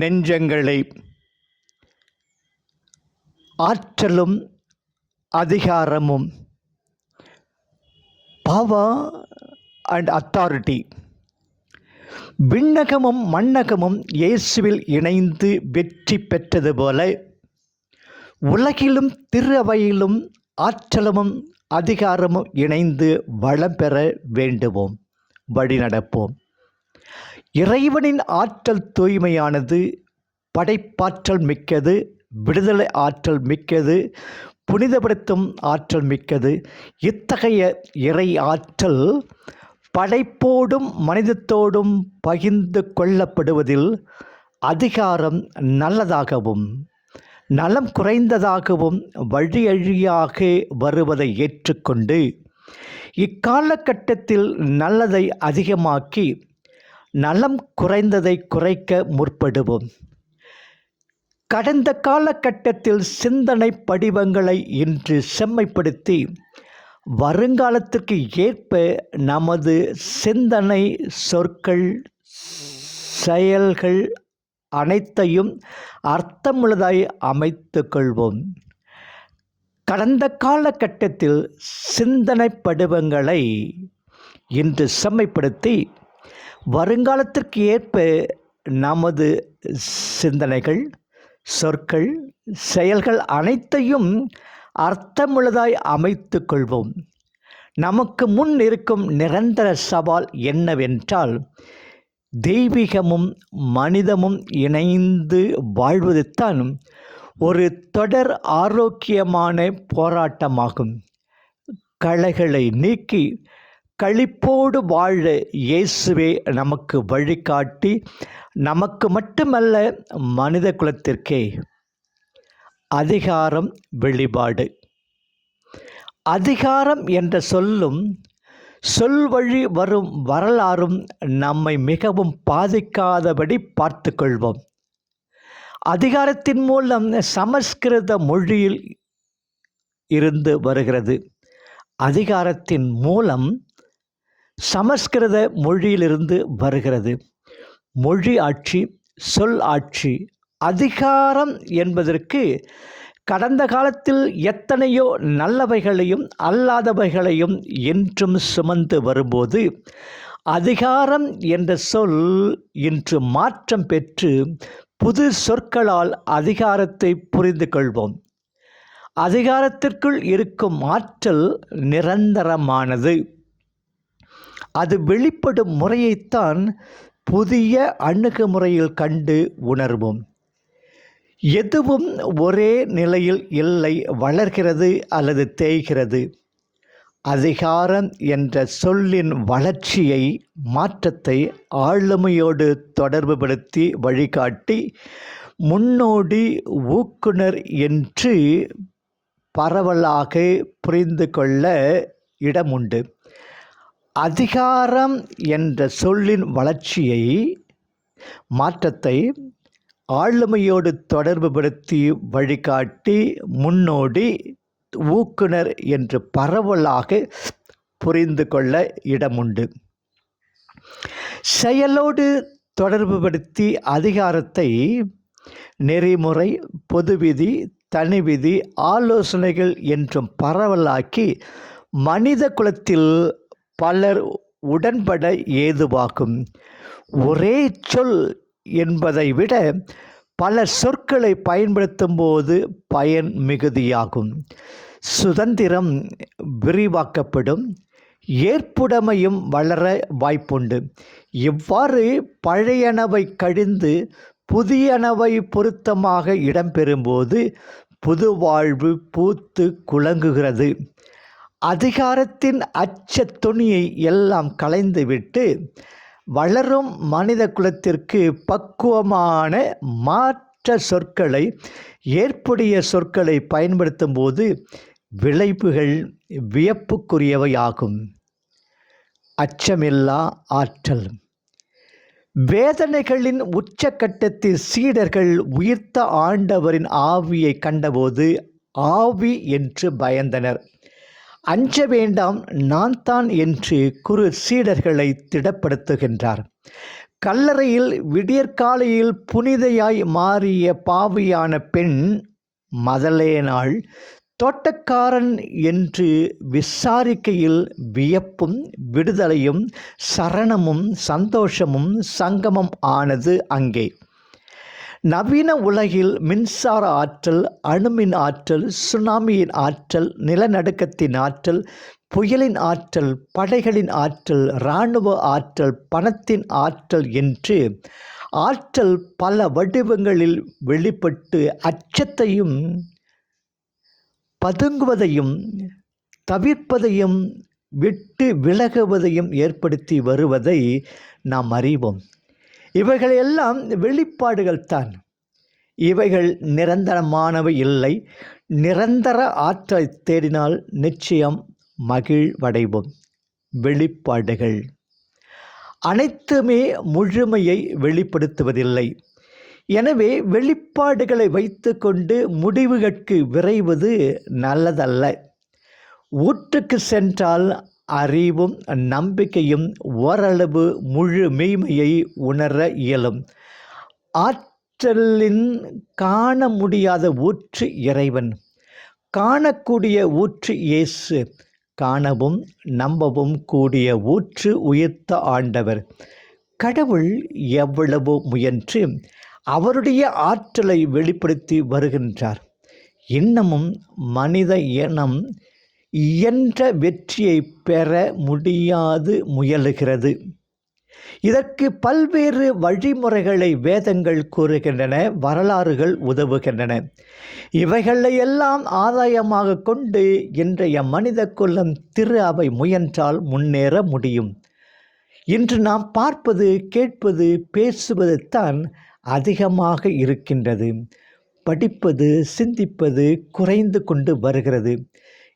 நெஞ்சங்களை ஆற்றலும் அதிகாரமும் power and authority விண்ணகமும் மண்ணகமும் இயேசுவில் இணைந்து வெற்றி பெற்றது போல உலகிலும் திருவையிலும் ஆற்றலமும் ஆற்றலும் அதிகாரமும் இணைந்து வளம் பெற வேண்டுவோம். வழிநடப்போம். இறைவனின் ஆற்றல் தூய்மையானது படைப்பாற்றல் மிக்கது விடுதலை ஆற்றல் மிக்கது புனிதப்படுத்தும் ஆற்றல் மிக்கது. இத்தகைய இறை ஆற்றல் படைப்போடும் மனிதத்தோடும் பகிர்ந்து கொள்ளப்படுவதில் அதிகாரம் நல்லதாகவும் நலம் குறைந்ததாகவும் வழியழியாக வருவதை ஏற்றுக்கொண்டு இக்காலகட்டத்தில் நல்லதை அதிகமாக்கி நலம் குறைந்ததை குறைக்க முற்படுவோம். கடந்த காலகட்டத்தில் சிந்தனை படிவங்களை இன்று செம்மைப்படுத்தி வருங்காலத்திற்கு ஏற்ப நமது சிந்தனை சொற்கள் செயல்கள் அனைத்தையும் அர்த்தமுள்ளதாய் அமைத்து கொள்வோம். கடந்த காலகட்டத்தில் சிந்தனை படிவங்களை இன்று செம்மைப்படுத்தி வருங்காலத்திற்கு ஏற்ப நமது சிந்தனைகள் சொற்கள் செயல்கள் அனைத்தையும் அர்த்தமுள்ளதாய் அமைத்து கொள்வோம். நமக்கு முன் இருக்கும் நிரந்தர சவால் என்னவென்றால் தெய்வீகமும் மனிதமும் இணைந்து வாழ்வதுதான் ஒரு தொடர் ஆரோக்கியமான போராட்டமாகும். களைகளை நீக்கி களிப்போடு வாழ இயேசுவே நமக்கு வழிகாட்டி. நமக்கு மட்டுமல்ல மனித குலத்திற்கே அதிகாரம் வெளிப்பாடு. அதிகாரம் என்ற சொல்லும் சொல் வழி வரும் வரலாறும் நம்மை மிகவும் பாதிக்காதபடி பார்த்து கொள்வோம் அதிகாரத்தின் மூலம் சமஸ்கிருத மொழியில் இருந்து வருகிறது. அதிகாரத்தின் மூலம் சமஸ்கிருத மொழியிலிருந்து வருகிறது. மொழி ஆட்சி சொல் ஆட்சி அதிகாரம் என்பதற்கு கடந்த காலத்தில் எத்தனையோ நல்லவைகளையும் அல்லாதவைகளையும் என்றும் சுமந்து வரும்போது அதிகாரம் என்ற சொல் இன்று மாற்றம் பெற்று புது சொற்களால் அதிகாரத்தை புரிந்து கொள்வோம். அதிகாரத்திற்குள் இருக்கும் ஆற்றல் நிரந்தரமானது. அது வெளிப்படும் முறையைத்தான் புதிய அணுகுமுறையில் கண்டு உணர்வோம். எதுவும் ஒரே நிலையில் இல்லை வளர்கிறது அல்லது தேய்கிறது. அதிகாரம் என்ற சொல்லின் வளர்ச்சியை மாற்றத்தை ஆளுமையோடு தொடர்புபடுத்தி வழிகாட்டி முன்னோடி ஊக்குனர் என்று பரவலாக புரிந்து கொள்ள இடமுண்டு. அதிகாரம் என்ற சொல்லின் வளர்ச்சியை மாற்றத்தை ஆளுமையோடு தொடர்புபடுத்தி வழிகாட்டி முன்னோடி ஊக்குனர் என்று பரவலாக புரிந்து கொள்ள இடமுண்டு. செயலோடு தொடர்புபடுத்தி அதிகாரத்தை நெறிமுறை பொதுவிதி தனிவிதி ஆலோசனைகள் என்றும் பரவலாக்கி மனித குலத்தில் பலர் உடன்பட ஏதுவாகும். ஒரே சொல் என்பதை விட பல சொற்களை பயன்படுத்தும் போது பயன் மிகுதியாகும். சுதந்திரம் விரிவாக்கப்படும். ஏற்புடைமையும் வளர வாய்ப்புண்டு. இவ்வாறு பழையனவை கழிந்து புதியனவை பொருத்தமாக இடம்பெறும்போது புது வாழ்வு பூத்து குலங்குகிறது அதிகாரத்தின் அச்ச துணியை எல்லாம் களைந்துவிட்டு வளரும் மனித குலத்திற்கு பக்குவமான மாற்ற சொற்களை ஏற்புடைய சொற்களை பயன்படுத்தும் போது விளைவுகள் வியப்புக்குரியவையாகும். அச்சமில்லா ஆற்றல். வேதனைகளின் உச்சக்கட்டத்தில் சீடர்கள் உயிர்த்த ஆண்டவரின் ஆவியை கண்டபோது ஆவி என்று பயந்தனர். அஞ்ச வேண்டாம் நான் தான் என்று குரு சீடர்களை திடப்படுத்துகின்றார். கல்லறையில் விடியற்காலையில் புனிதையாய் மாறிய பாவியான பெண் மதலேனாள் தோட்டக்காரன் என்று விசாரிக்கையில் வியப்பும் விடுதலையும் சரணமும் சந்தோஷமும் சங்கமம் ஆனது அங்கே. நவீன உலகில் மின்சார ஆற்றல் அணுமின் ஆற்றல் சுனாமியின் ஆற்றல் நிலநடுக்கத்தின் ஆற்றல் புயலின் ஆற்றல் படைகளின் ஆற்றல் இராணுவ ஆற்றல் பணத்தின் ஆற்றல் என்று ஆற்றல் பல வடிவங்களில் வெளிப்பட்டு அச்சத்தையும் பதுங்குவதையும் தவிர்ப்பதையும் விட்டு விலகுவதையும் ஏற்படுத்தி வருவதை நாம் அறிவோம். இவைகள் எல்லாம் வெளிப்பாடுகள் தான். இவைகள் நிரந்தரமானவை இல்லை. நிரந்தர ஆற்றல் தேடினால் நிச்சயம் மகிழ்வடைவோம். வெளிப்பாடுகள். அனைத்துமே முழுமையை வெளிப்படுத்துவதில்லை. எனவே வெளிப்பாடுகளை வைத்துக்கொண்டு முடிவுகளுக்கு விரைவது நல்லதல்ல. ஊற்றுக்கு சென்றால் அறிவும் நம்பிக்கையும் ஓரளவு முழு மெய்மையை உணர இயலும். ஆற்றலின் காண முடியாத ஊற்று இறைவன். காணக்கூடிய ஊற்று இயேசு. காணவும் நம்பவும் கூடிய ஊற்று உயர்த்த ஆண்டவர். கடவுள் எவ்வளவு முயன்று அவருடைய ஆற்றலை வெளிப்படுத்தி வருகின்றார். இன்னமும் மனித இனம் இயன்ற வெற்றியை பெற முடியாது முயலுகிறது. இதற்கு பல்வேறு வழிமுறைகளை வேதங்கள் கூறுகின்றன வரலாறுகள் உதவுகின்றன. இவைகளை எல்லாம் ஆதாயமாக கொண்டு இன்றைய மனித குலம் திரு அவை முயன்றால் முன்னேற முடியும். இன்று நாம் பார்ப்பது கேட்பது பேசுவது தான் அதிகமாக இருக்கின்றது. படிப்பது சிந்திப்பது குறைந்து கொண்டு வருகிறது.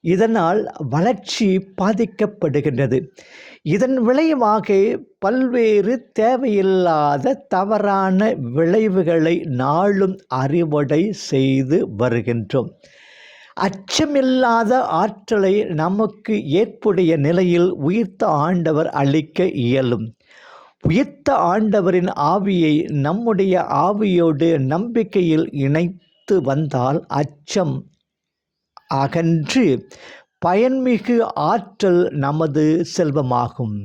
இதனால் வளர்ச்சி பாதிக்கப்படுகின்றது. இதன் விளைவாக பல்வேறு தேவையில்லாத தவறான விளைவுகளை நாளும் அறிவடை செய்து வருகின்றோம். அச்சமில்லாத ஆற்றலை நமக்கு ஏற்புடைய நிலையில் உயிர்த்த ஆண்டவர் அளிக்க இயலும். உயிர்த்த ஆண்டவரின் ஆவியை நம்முடைய ஆவியோடு நம்பிக்கையில் இணைத்து வந்தால் அச்சம் அகன்று பயன்மிகு ஆற்றல் நமது செல்வமாகும்.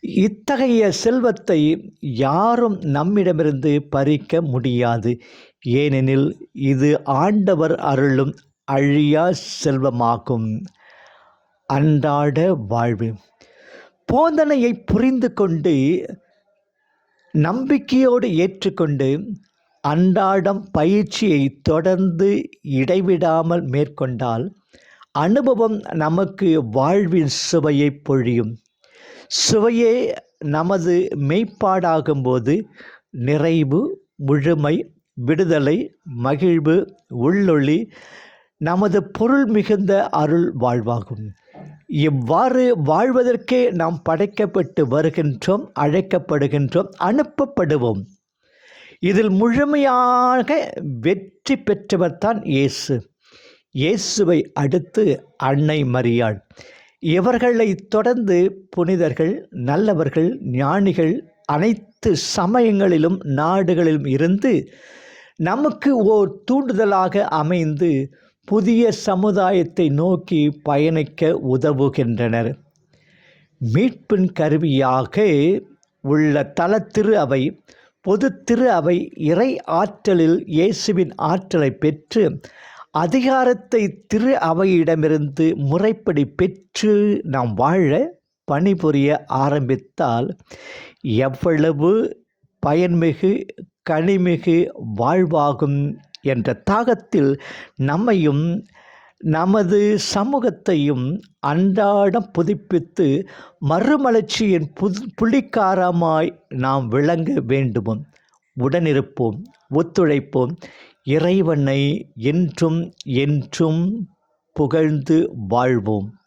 இத்தகைய செல்வத்தை யாரும் நம்மிடமிருந்து பறிக்க முடியாது. ஏனெனில் இது ஆண்டவர் அருளும் அழியா செல்வமாகும். அன்றாட வாழ்வு. போதனையை புரிந்து கொண்டு நம்பிக்கையோடு ஏற்றுக்கொண்டு அன்றாடம் பயிற்சியை தொடர்ந்து இடைவிடாமல் மேற்கொண்டால் அனுபவம் நமக்கு வாழ்வின் சுவையை பொழியும். சுவையே நமது மெய்ப்பாடாகும்போது நிறைவு முழுமை விடுதலை மகிழ்வு உள்ளொளி நமது பொருள் மிகுந்த அருள் வாழ்வாகும். இவ்வாறு வாழ்வதற்கே நாம் படைக்கப்பட்டு வருகின்றோம் அழைக்கப்படுகின்றோம் அனுப்பப்படுவோம். இதில் முழுமையாக வெற்றி பெற்றவர் தான் இயேசு. இயேசுவை அடுத்து அன்னை மரியாள். இவர்களை தொடர்ந்து புனிதர்கள் நல்லவர்கள் ஞானிகள் அனைத்து சமயங்களிலும் நாடுகளிலும் இருந்து நமக்கு ஓர் தூண்டுதலாக அமைந்து புதிய சமுதாயத்தை நோக்கி பயணிக்க உதவுகின்றனர். மீட்பின் கருவியாக உள்ள தலத்திரு அவை பொது திரு அவை இறை ஆற்றலில் இயேசுவின் ஆற்றலை பெற்று அதிகாரத்தை திரு அவையிடமிருந்து முறைப்படி பெற்று நாம் வாழ பணிபுரிய ஆரம்பித்தால் எவ்வளவு பயன்மிகு கனிமிகு வாழ்வாகும் என்ற தாகத்தில் நம்மையும் நமது சமூகத்தையும் அன்றாடம் புதுப்பித்து மறுமலர்ச்சியின் புது புள்ளிக்காரமாய் நாம் விளங்க வேண்டுமோம். உடனிருப்போம் ஒத்துழைப்போம். இறைவனை என்றும் என்றும் புகழ்ந்து வாழ்வோம்.